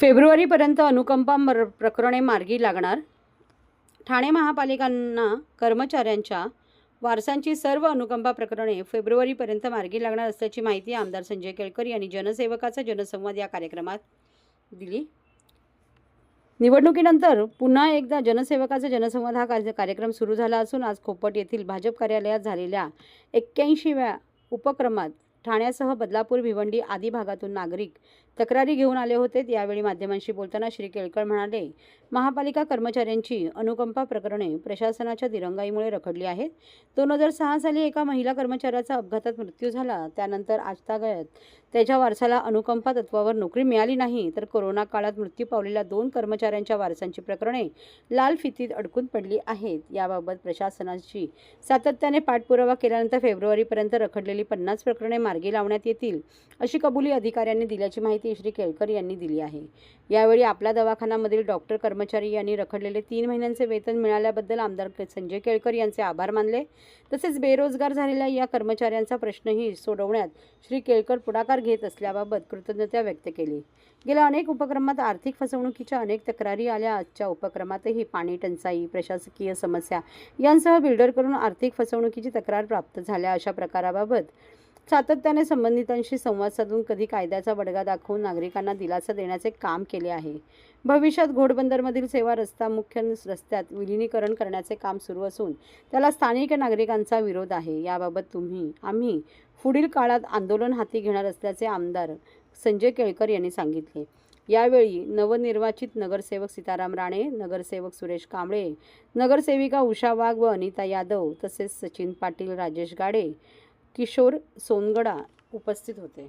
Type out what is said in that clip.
फेब्रुवारीपर्यंत अनुकंपा मर प्रकरणे मार्गी लागणार. ठाणे महापालिकांना कर्मचाऱ्यांच्या वारसांची सर्व अनुकंपा प्रकरणे फेब्रुवारीपर्यंत मार्गी लागणार असल्याची माहिती आमदार संजय केळकर यांनी जनसेवकाचा जनसंवाद या कार्यक्रमात दिली. निवडणुकीनंतर पुन्हा एकदा जनसेवकाचा जनसंवाद हा कार्य- कार्यक्रम सुरू झाला असून आज खोपट येथील भाजप कार्यालयात झालेल्या एक्क्याऐंशीव्या उपक्रमात ठाण्यासह बदलापूर भिवंडी आदी भागातून नागरिक तक्रारी घेऊन आले होते. यावेळी माध्यमांशी बोलताना श्री केळकर म्हणाले महापालिका कर्मचाऱ्यांची अनुकंपा प्रकरणे प्रशासनाच्या दिरंगाईमुळे रखडली आहेत. दोन हजार सहा साली एका महिला कर्मचाऱ्याचा अपघातात मृत्यू झाला. त्यानंतर आजतागत त्याच्या वारसाला अनुकंपा तत्वावर नोकरी मिळाली नाही. तर कोरोना काळात मृत्यू पावलेल्या दोन कर्मचाऱ्यांच्या वारसांची प्रकरणे लाल फितीत अडकून पडली आहेत. याबाबत प्रशासनाची सातत्याने पाठपुरावा केल्यानंतर फेब्रुवारीपर्यंत रखडलेली पन्नास प्रकरणे मार्गी लावण्यात येतील अशी कबुली अधिकाऱ्यांनी दिल्याची माहिती श्री केळकर यांनी दिली आहे. यावेळी आपल्या दवाखान्यामधील डॉक्टर कर्मचारी यांनी रखडलेले तीन महिन्यांचे वेतन मिळाल्याबद्दल आमदार संजय केळकर यांचे आभार मानले. तसेच बेरोजगार झालेल्या या कर्मचाऱ्यांचा प्रश्नही सोडवण्यात श्री केळकर पुढाकार घेत असल्याबाबत कृतज्ञता व्यक्त केली. गेल्या अनेक उपक्रमात आर्थिक फसवणुकीच्या अनेक तक्रारी आल्या. आजच्या उपक्रमातही पाणी टंचाई प्रशासकीय समस्या यांसह बिल्डरकडून आर्थिक फसवणुकीची तक्रार प्राप्त झाल्या अशा प्रकाराबाबत सातत्याने संबंधितांशी संवाद साधून कधी कायद्याचा बडगा दाखवून नागरिकांना दिलासा देण्याचे काम केले आहे. भविष्यात घोडबंदरमधील सेवा रस्ता मुख्य रस्त्यात विलिनीकरण करण्याचे काम सुरू असून त्याला स्थानिक नागरिकांचा विरोध आहे. याबाबत तुम्ही आम्ही पुढील काळात आंदोलन हाती घेणार असल्याचे आमदार संजय केळकर यांनी सांगितले. यावेळी नवनिर्वाचित नगरसेवक सीताराम राणे नगरसेवक सुरेश कांबळे नगरसेविका उषा वाघ व अनिता यादव तसेच सचिन पाटील राजेश गाडे किशोर सोनगडा उपस्थित होते.